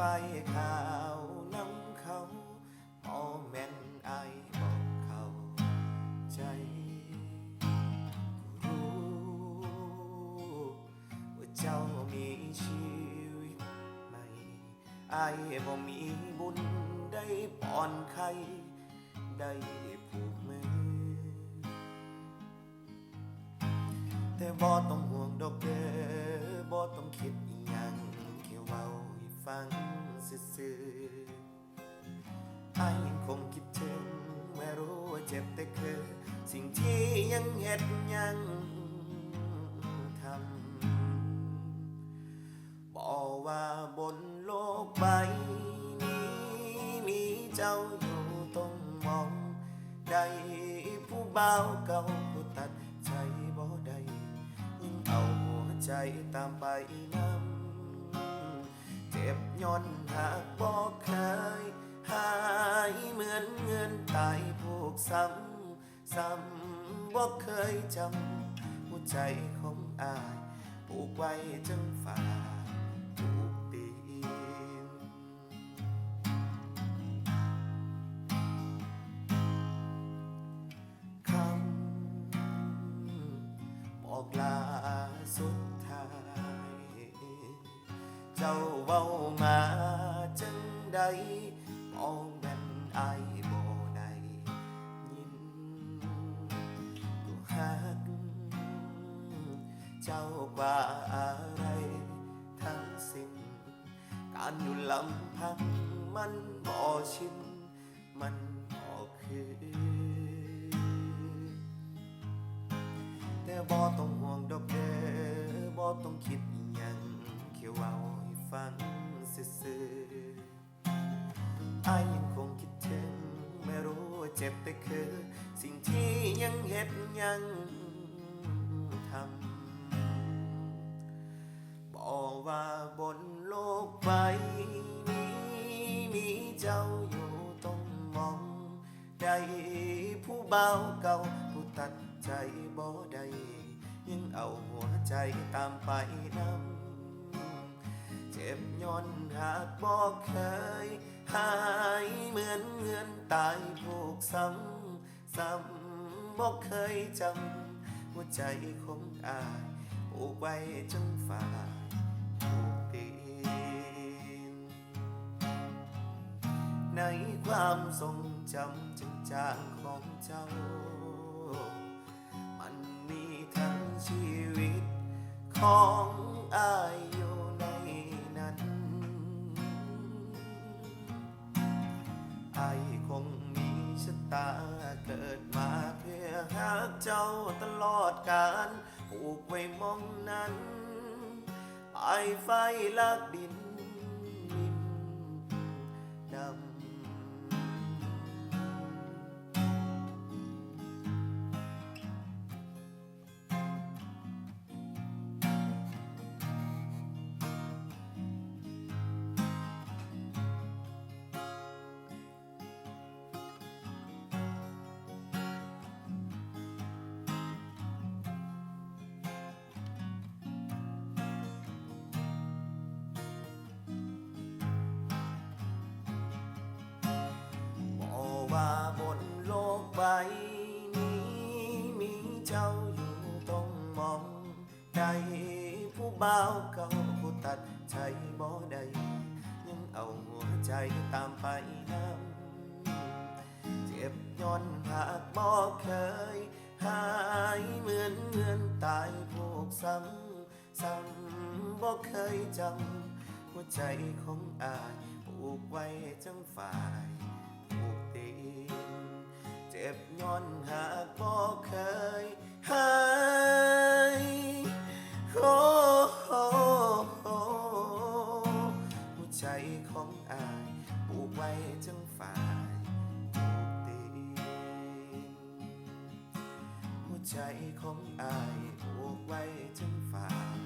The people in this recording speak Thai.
ขาวน้ำเขาพอแม่นอบอกเขาใจรู้ว่าเจ้ามีชีวิตใหม่อายบ่มีบุญได้ป้อนไข่ได้ผูกมือแต่บ่ต้องห่วงดอกเด้อบ่ต้องคิดอีหยังแค่เว้าให้ ฟังซื่อๆอายยังคงคิดถึงแม้รู้ว่าเจ็บแต่คือ สิ่งที่ยังเฮ็ดยังทำบอกว่าบนโลกใบนี้มีเจ้าอยู่ตรงมองใดผู้เบาเก่าผู้ตัดใจบ่ได้ยิ่งเอาหัวใจตามไปนำ บย้อนหากบอกเคย หายเหมือนเงินตายผูกซ้ำซ้ำบอกเคยจำหัวใจของอายผูกไว้จังฝ่าถูกตีนคำบอกลาสุดท้าย เจ้าเว้ามาจังใดมองแม่นอายบ่ได้ยินตัวฮักเจ้ากว่าอะไรทั้งสิ้นการอยู่ลำพังมันบ่ชินมันบ่คือ แต่บ่ต้องห่วงดอกเด้อบ่ต้องคิด ซื่อๆอายยังคงคิดถึงไม่รู้ว่าเจ็บแต่คือ สิ่งที่ยังเฮ็ดยังทำบอกว่าบนโลกใบนี้มีเจ้าอยู่ตรงมองใดผู้เบาเก่าผู้ตัดใจบ่ได้ยังเอาหัวใจตามไปนำ ย้อนหากบอกเคย หายเหมือนเงินตายผูกซ้ำซ้ำบอกเคยจำหัวใจของอายผูกไว้จนฝ่าถูกตีนในความทรงจำจจางของเจ้า มันมีทั้งชีวิตของอายุ หากเจ้าตลอดการผูกไว้มองนั้นไอไฟลักดิน ว่าบนโลกใบนี้ มีเจ้าอยู่ตรงมองใดผู้บ่าวเก่าผู้ตัดใจบ่ได้ยังเอาหัวใจตามไปนำเจ็บย้อนหากบอกเคย หายเหมือนเงินตายผูกซ้ำซ้ำบอกเคยจำหัวใจของอายผูกไว้จังฝ่าย เจ็บย้อนหากบอกเคยหายโอ้หัวใจของอายผูกไว้จังฝ่ายตีหัวใจของอายผูกไว้ถึงฝ่าย